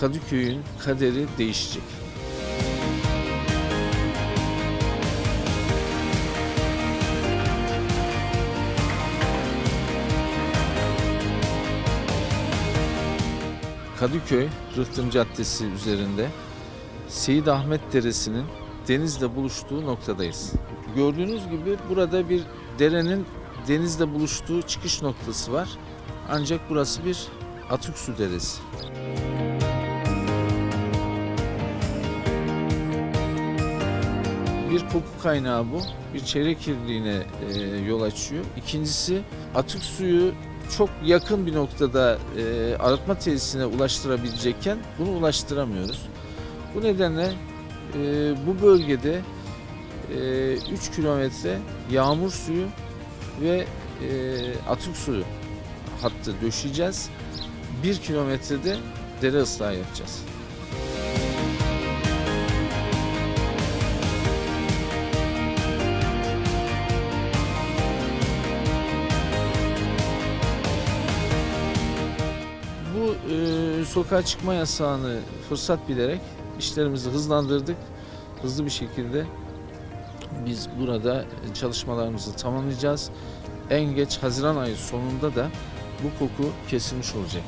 Kadıköy'ün kaderi değişecek. Kadıköy Rıhtım Caddesi üzerinde Seyit Ahmet Deresi'nin denizle buluştuğu noktadayız. Gördüğünüz gibi burada bir derenin denizle buluştuğu çıkış noktası var. Ancak burası bir atık su deresi. Bir koku kaynağı bu. Bir çevre kirliliğine e, yol açıyor. İkincisi atık suyu çok yakın bir noktada e, arıtma tesisine ulaştırabilecekken bunu ulaştıramıyoruz. Bu nedenle e, bu bölgede e, 3 kilometre yağmur suyu ve e, atık suyu hattı döşeyeceğiz. 1 kilometrede dere ıslahı yapacağız. E, sokağa çıkma yasağını fırsat bilerek işlerimizi hızlandırdık. Hızlı bir şekilde biz burada çalışmalarımızı tamamlayacağız. En geç Haziran ayı sonunda da bu koku kesilmiş olacak.